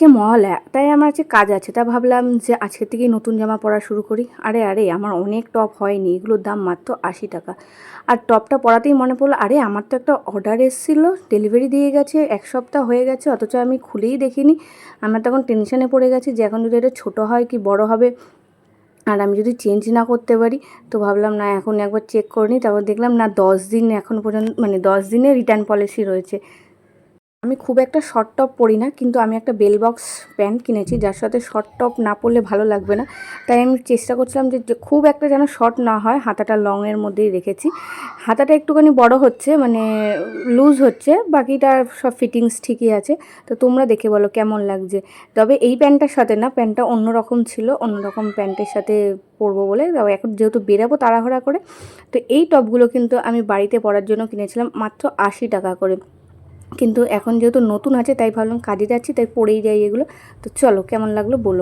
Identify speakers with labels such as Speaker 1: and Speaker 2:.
Speaker 1: আজকে মহালয়া তাই আমার আজকে কাজ আছে। তা ভাবলাম যে আজকে থেকেই নতুন জামা পরা শুরু করি। আরে আরে, আমার অনেক টপ হয়নি। এগুলোর দাম মাত্র আশি টাকা। আর টপটা পরাতেই মনে পড়ল, আরে, আমার তো একটা অর্ডার এসেছিল ডেলিভারি দিয়ে গেছে, এক সপ্তাহ হয়ে গেছে, অথচ আমি খুলেই দেখিনি। আমার তখন টেনশনে পড়ে গেছে যে এখন যদি এটা ছোটো হয় কি বড় হবে? আর আমি যদি চেঞ্জ না করতে পারি, তো ভাবলাম না, এখন একবার চেক করে নিই। তারপর দেখলাম না, দশ দিন এখন পর্যন্ত মানে দশ দিনের রিটার্ন পলিসি রয়েছে। আমি খুব একটা শর্ট টপ পরি না, কিন্তু আমি একটা বেল বক্স প্যান্ট কিনেছি, যার সাথে শর্ট টপ না পরলে ভালো লাগবে না। তাই আমি চেষ্টা করছিলাম যে খুব একটা যেন শর্ট না হয়, হাতাটা লংয়ের মধ্যেই রেখেছি। হাতাটা একটুখানি বড় হচ্ছে মানে লুজ হচ্ছে, বাকিটা সব ফিটিংস ঠিকই আছে। তো তোমরা দেখে বলো কেমন লাগছে। তবে এই প্যান্টটার সাথে না প্যান্টটা অন্যরকম ছিল, অন্যরকম প্যান্টের সাথে পরবো বলে। এখন যেহেতু বেরাবো তাড়াহুড়া করে, তো এই টপগুলো কিন্তু আমি বাড়িতে পরার জন্য কিনেছিলাম মাত্র আশি টাকা করে। কিন্তু এখন যেহেতু নতুন আছে, তাই ভাবলাম কাজে যাচ্ছি, তাই পড়েই যাই এগুলো। তো চলো, কেমন লাগল বলো।